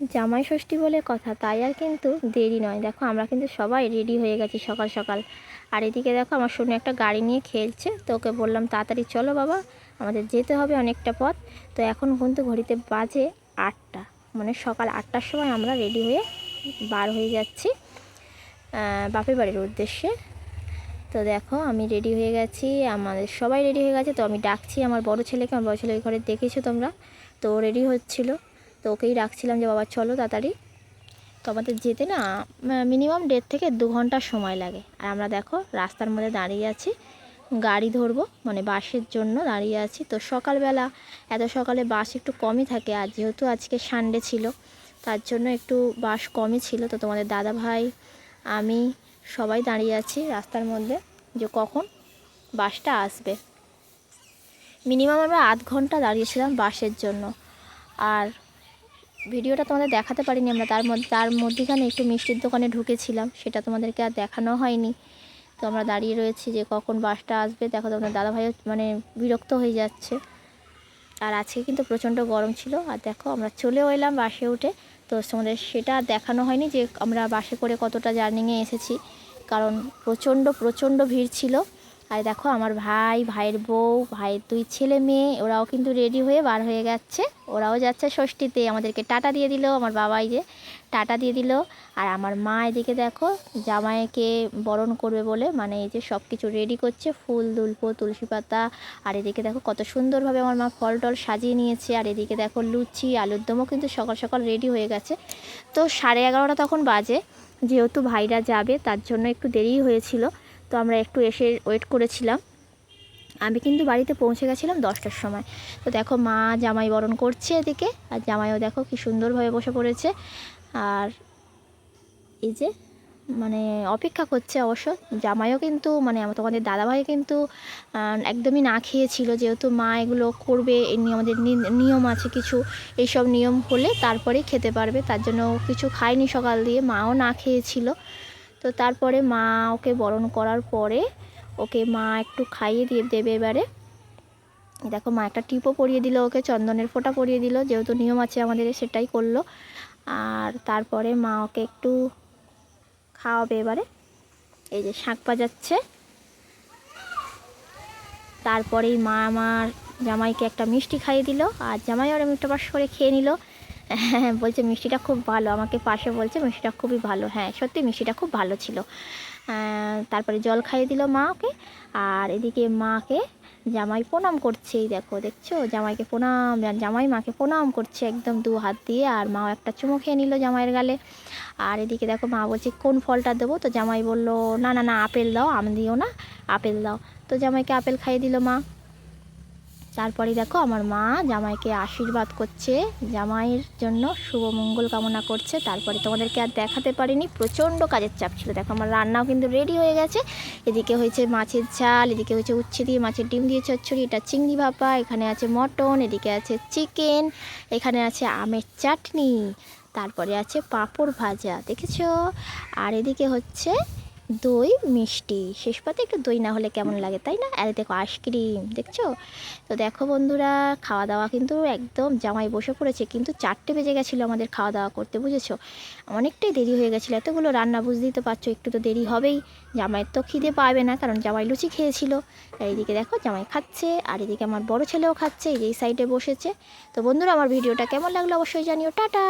জামাই ষষ্ঠী বলে কথা, তাই আর কিন্তু দেরি নয়। দেখো, আমরা কিন্তু সবাই রেডি হয়ে গেছি সকাল সকাল। আর এদিকে দেখো, আমার শুনে একটা গাড়ি নিয়ে খেলছে। তো ওকে বললাম, তাড়াতাড়ি চলো বাবা, আমাদের যেতে হবে অনেকটা পথ। তো এখন কিন্তু ঘড়িতে বাজে আটটা। মানে সকাল আটটার সময় আমরা রেডি হয়ে বার হয়ে যাচ্ছি বাপের বাড়ির উদ্দেশ্যে। তো দেখো, আমি রেডি হয়ে গেছি, আমাদের সবাই রেডি হয়ে গেছে। তো আমি ডাকছি আমার বড় ছেলেকে, আমার বড় ছেলের ঘরে দেখেছ তোমরা? তো রেডি হচ্ছিল। তো ওকেই রাখছিলাম যে, বাবা, চলো তাড়াতাড়ি। তো আমাদের যেতে না মিনিমাম দেড় থেকে দু ঘণ্টা সময় লাগে। আর আমরা দেখো, রাস্তার মধ্যে দাঁড়িয়ে আছি। গাড়ি ধরবো মানে বাসের জন্য দাঁড়িয়ে আছি। তো সকালবেলা, এত সকালে বাস একটু কমই থাকে। আর যেহেতু আজকে সানডে ছিল, তার জন্য একটু বাস কমই ছিল। তো তোমাদের দাদা ভাই, আমি সবাই দাঁড়িয়ে আছি রাস্তার মধ্যে যে, কখন বাসটা আসবে। মিনিমাম আমরা আধ ঘণ্টা দাঁড়িয়েছিলাম বাসের জন্য। আর ভিডিওটা তোমাদের দেখাতে পারিনি আমরা। তার মধ্যে তার মধ্যেখানে একটু মিষ্টির দোকানে ঢুকেছিলাম। সেটা তোমাদেরকে আর দেখানো হয়নি। তো আমরা দাঁড়িয়ে রয়েছি যে কখন বাসটা আসবে। দেখো তোমাদের দাদাভাইও মানে বিরক্ত হয়ে যাচ্ছে। আর আজকে কিন্তু প্রচণ্ড গরম ছিল। আর দেখো, আমরা চলেও এলাম বাসে উঠে। তো তোমাদের সেটা দেখানো হয়নি যে আমরা বাসে করে কতটা জার্নিংয়ে এসেছি। কারণ প্রচণ্ড প্রচণ্ড ভিড় ছিল। আর দেখো আমার ভাই, ভাইয়ের বউ, ভাইয়ের দুই ছেলে মেয়ে, ওরাও কিন্তু রেডি হয়ে বার হয়ে যাচ্ছে ওরাও যাচ্ছে ষষ্ঠীতে। আমাদেরকে টাটা দিয়ে দিল, আমার বাবাই যে টাটা দিয়ে দিল। আর আমার মা এদিকে দেখো জামাইকে বরণ করবে বলে মানে এই যে সব কিছু রেডি করছে, ফুল, দুলপো, তুলসী পাতা। আর এদিকে দেখো কত সুন্দরভাবে আমার মা ফল টল সাজিয়ে নিয়েছে। আর এদিকে দেখো লুচি, আলুর দমও কিন্তু সকাল সকাল রেডি হয়ে গেছে। তো সাড়ে এগারোটা তখন বাজে, যেহেতু ভাইরা যাবে, তার জন্য একটু দেরিই হয়েছিল। তো আমরা একটু এসে ওয়েট করেছিলাম। আমি কিন্তু বাড়িতে পৌঁছে গেছিলাম দশটার সময়। তো দেখো মা জামাই বরণ করছে এদিকে, আর জামাইও দেখো কি সুন্দরভাবে বসে পড়েছে। আর এই যে মানে অপেক্ষা করছে অবশ্য। জামাইও কিন্তু মানে তোমাদের দাদাভাই কিন্তু একদমই না খেয়েছিল। যেহেতু মা এগুলো করবে এই নিয়ে আমাদের নিয়ম আছে কিছু। এইসব নিয়ম হলে তারপরেই খেতে পারবে। তার জন্য কিছু খায়নি সকাল দিয়ে। মাও না খেয়েছিল। তো তারপরে মা ওকে বরণ করার পরে ওকে মা একটু খাইয়ে দিয়ে দেবে এবারে। দেখো মা একটা টিপও পরিয়ে দিল ওকে, চন্দনের ফোঁটা পরিয়ে দিল, যেহেতু নিয়ম আছে আমাদের সেটাই করল। আর তারপরে মা ওকে একটু খাওয়াবে এবারে। এই যে শাঁখ বাজাচ্ছে। তারপরেই মা আমার জামাইকে একটা মিষ্টি খাইয়ে দিল, আর জামাই ওরা মিষ্টি পাশ করে খেয়ে নিল। হ্যাঁ বলছে মিষ্টিটা খুব ভালো। আমাকে পাশে বলছে মিষ্টিটা খুবই ভালো। হ্যাঁ সত্যি মিষ্টিটা খুব ভালো ছিল। তারপরে জল খাইয়ে দিল মা ওকে। আর এদিকে মাকে জামাই প্রণাম করছে এই দেখো, দেখছ? জামাইকে প্রণাম জামাই মাকে প্রণাম করছে একদম দু হাত দিয়ে, আর মাও একটা চুমো খেয়ে নিল জামাইয়ের গালে। আর এদিকে দেখো মা বলছে, কোন ফলটা দেবো? তো জামাই বলল, না না না, আপেল দাও, আম দিও না, আপেল দাও। তো জামাইকে আপেল খাইয়ে দিল মা। তারপরে দেখো আমার মা জামাইকে আশীর্বাদ করছে, জামাইয়ের জন্য শুভ মঙ্গল কামনা করছে। তারপরে তোমাদেরকে আর দেখাতে পারিনি, প্রচণ্ড কাজের চাপ ছিল। দেখো আমার রান্নাও কিন্তু রেডি হয়ে গেছে। এদিকে হয়েছে মাছের ঝাল, এদিকে হয়েছে উচ্ছে দিয়ে মাছের ডিম দিয়ে চচ্চড়ি, এটা চিংড়ি ভাপা, এখানে আছে মটন, এদিকে আছে চিকেন, এখানে আছে আমের চাটনি, তারপরে আছে পাঁপড় ভাজা, দেখেছ? আর এদিকে হচ্ছে দই মিষ্টি। শেষ পাতে একটু দই না হলে কেমন লাগে, তাই না? আর দেখো আইসক্রিম, দেখছ? তো দেখো বন্ধুরা খাওয়া দাওয়া কিন্তু একদম জামাই বসে পড়েছে, কিন্তু চারটে বেজে গেছিল আমাদের খাওয়া দাওয়া করতে, বুঝেছ? অনেকটাই দেরি হয়ে গেছিল। এতগুলো রান্না বুঝতেই তো পারছ, একটু তো দেরি হবেই। জামাইয়ের তো খিদে পাবে না, কারণ জামাই লুচি খেয়েছিল। আর এইদিকে দেখো, জামাই খাচ্ছে, আর এদিকে আমার বড় ছেলেও খাচ্ছে, এই যে সাইডে বসেছে। তো বন্ধুরা, আমার ভিডিওটা কেমন লাগল অবশ্যই জানিও। টাটা!